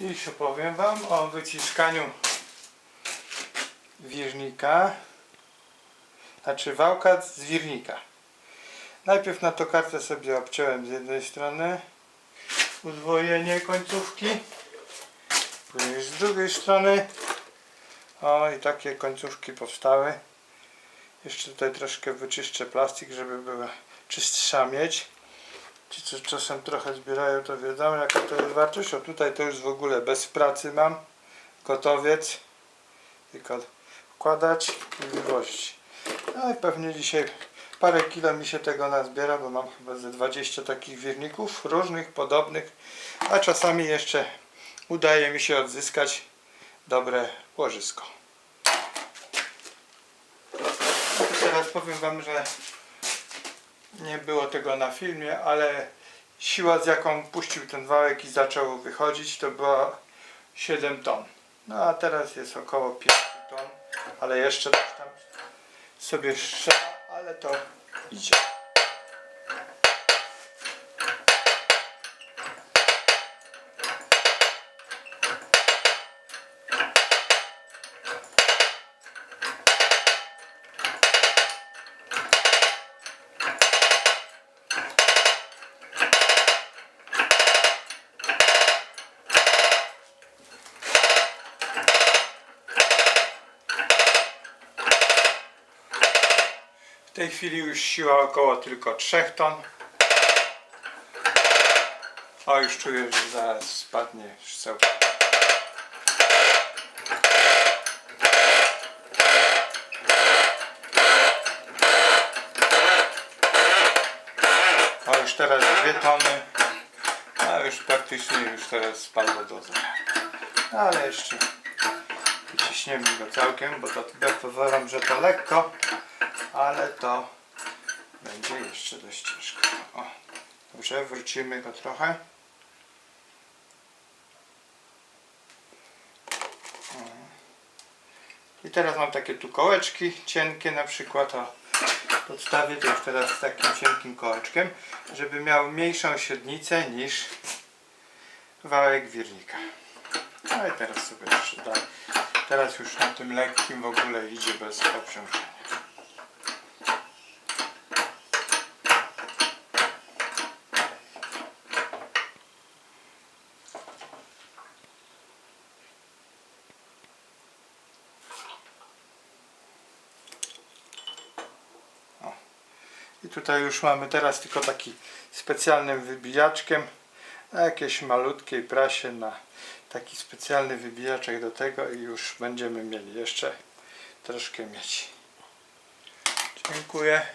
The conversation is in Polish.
Dziś opowiem Wam o wyciskaniu wirnika, znaczy wałka z wirnika. Najpierw na tokarce sobie obciąłem z jednej strony udwojenie końcówki, później z drugiej strony. O i takie końcówki powstały. Jeszcze tutaj troszkę wyczyszczę plastik, żeby była czystsza miedź. Ci co czasem trochę zbierają to wiedzą jaka to jest wartość. O tutaj to już w ogóle bez pracy mam. Gotowiec. Tylko wkładać i wywozić. No i pewnie dzisiaj parę kilo mi się tego nazbiera, bo mam chyba ze 20 takich wirników różnych, podobnych. A czasami jeszcze udaje mi się odzyskać dobre łożysko. No teraz powiem Wam, że nie było tego na filmie, ale siła z jaką puścił ten wałek i zaczął wychodzić to była 7 ton. No a teraz jest około 5 ton, ale jeszcze coś tam sobie strzela, ale to idzie. Tej chwili już siła około tylko 3 ton. O, już czuję, że zaraz spadnie szełka. O, już teraz 2 tony. A już praktycznie już teraz spadło do zera. Ale jeszcze wyciśniemy go całkiem, bo to powalam, że to lekko ale to będzie jeszcze dość ciężko. O, dobrze, wrócimy go trochę. I teraz mam takie tu kołeczki cienkie na przykład. O, podstawię to już teraz z takim cienkim kołeczkiem, żeby miał mniejszą średnicę niż wałek wirnika. No i teraz sobie jeszcze. Teraz już na tym lekkim w ogóle idzie bez obciążenia. I tutaj już mamy teraz tylko taki specjalnym wybijaczkiem na jakiejś malutkiej prasie na taki specjalny wybijaczek do tego i już będziemy mieli jeszcze troszkę mieć. Dziękuję.